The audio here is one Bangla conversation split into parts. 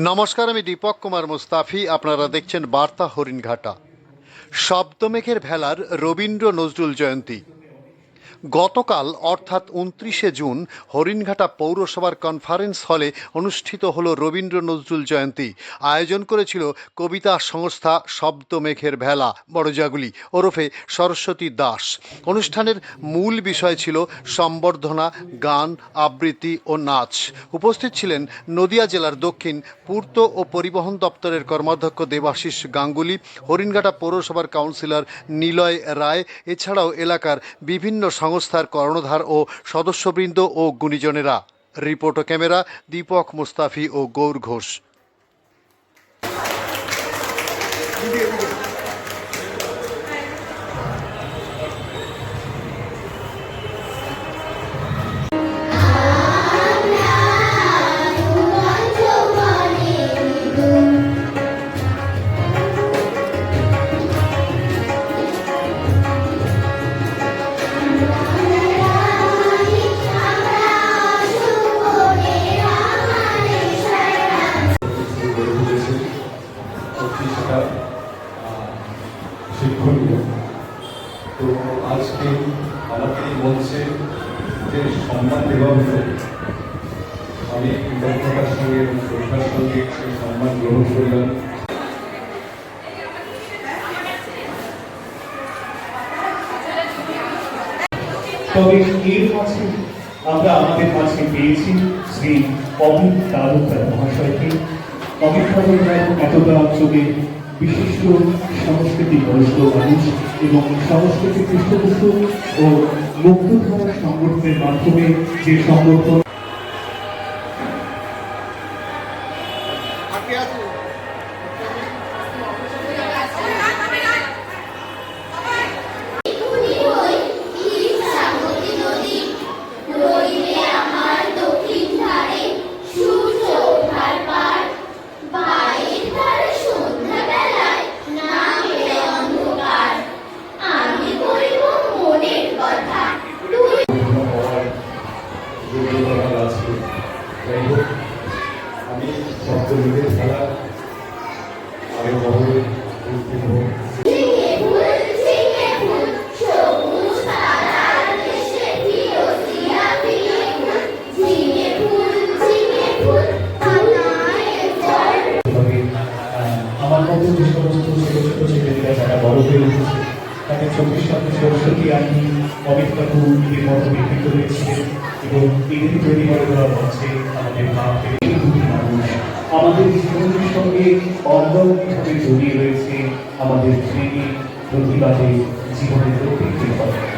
নমস্কার আমি দীপক কুমার মুস্তাফি। আপনারা দেখছেন বার্তা হরিণঘাটা। শব্দমেঘের ভেলার রবীন্দ্র নজরুল জয়ন্তী। গতকাল, অর্থাৎ উনত্রিশে জুন, হরিণঘাটা পৌরসভার কনফারেন্স হলে অনুষ্ঠিত হল রবীন্দ্র নজরুল জয়ন্তী। আয়োজন করেছিল কবিতা সংস্থা শব্দমেঘের ভেলা, বড়জাগুলি, ওরফে সরস্বতী দাস। অনুষ্ঠানের মূল বিষয় ছিল সম্বর্ধনা, গান, আবৃত্তি ও নাচ। উপস্থিত ছিলেন নদিয়া জেলার দক্ষিণ পূর্ত ও পরিবহন দপ্তরের কর্মাধ্যক্ষ দেবাশিস গাঙ্গুলি, হরিণঘাটা পৌরসভার কাউন্সিলর নিলয় রায়, এছাড়াও এলাকার বিভিন্ন সংস্থার কর্ণধার ও সদস্যবৃন্দ ও গুণীজনেরা। রিপোর্ট ক্যামেরা দীপক মুস্তাফি ও গৌর ঘোষ। তো আজকে আমাকে এই মঞ্চে যে সম্মান দেওয়া হলো আমি কৃতজ্ঞতার সঙ্গে এবং শ্রদ্ধার সঙ্গে সেই সম্মান গ্রহণ করলাম। তবে এর মাঝে আমরা আমাদের মাঝে পেয়েছি শ্রী অমিত তালুকদার মহাশয়কে। অমিত তালুকদার এতটা অঞ্চলে বিশিষ্ট সংস্কৃতি বয়স্ক মানুষ এবং সংস্কৃতি পৃষ্ঠপোষক ও মুক্তধারা সংগঠনের মাধ্যমে যে সংগঠন হওয়ার চোখের সামনে সরস্বতী অমিত কাকু এদের মতো বিকৃত হয়েছিলেন এবং এদের তৈরি করে দেওয়া মঞ্চে আমাদের ভাব মানুষ। আমাদের জীবনের সঙ্গে অঙ্গভাবে জড়িয়ে রয়েছে আমাদের প্রেমী প্রতিবাদে জীবনের প্রত্যেকটি ঘটনা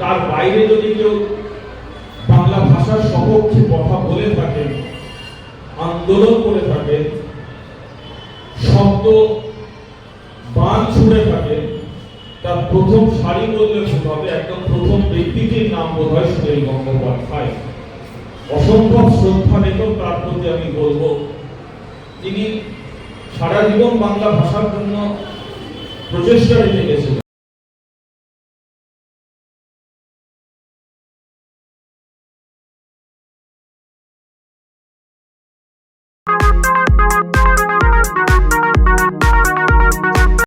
তার বাইরে যদি বাংলা ভাষার কথা বলে থাকেন আন্দোলন করে থাকেন শব্দ বান ছুড়ে থাকে তার প্রথম সারি বললে ভুল হবে একদম প্রথম ব্যক্তিটির নাম বোধ হয় সুনীল গঙ্গোপাধ্যায় অসম্ভব শ্রদ্ধা রেখেও তার প্রতি আমি বলব, তিনি সারা জীবন বাংলা ভাষার জন্য প্রচেষ্টা রেখে গেছিলেন